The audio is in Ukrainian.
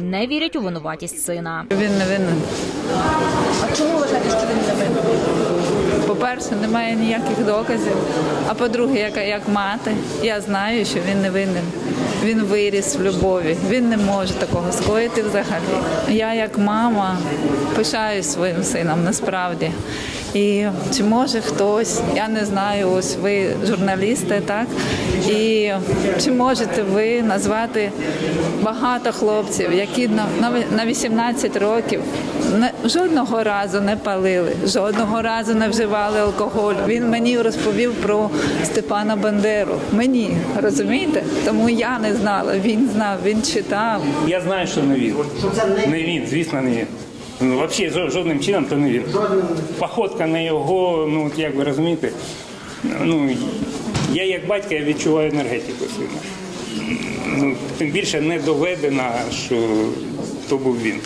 не вірять у винуватість сина. Він не винен. А чому вважаєте, що він не винен? По-перше, немає ніяких доказів. А по-друге, як, як мати, я знаю, що він не винен. Він виріс в любові. Він не може такого скоїти взагалі. Я, як мама, пишаюсь своїм сином насправді. І чи може хтось, я не знаю, ось ви журналісти, так? І чи можете ви назвати багато хлопців, які на, на, на 18 років жодного разу не палили, жодного разу не вживали алкоголь. Він мені розповів про Степана Бандеру. Мені розумієте? Тому я не знала. Він знав, він читав. Я знаю, що не він. Не він, звісно, не він. Ну, взагалі, жодним чином то не він. Походка на його, ну, от як ви розумієте, ну, я як батько я відчуваю енергетику сина. Ну, тим більше не доведено, що то був він.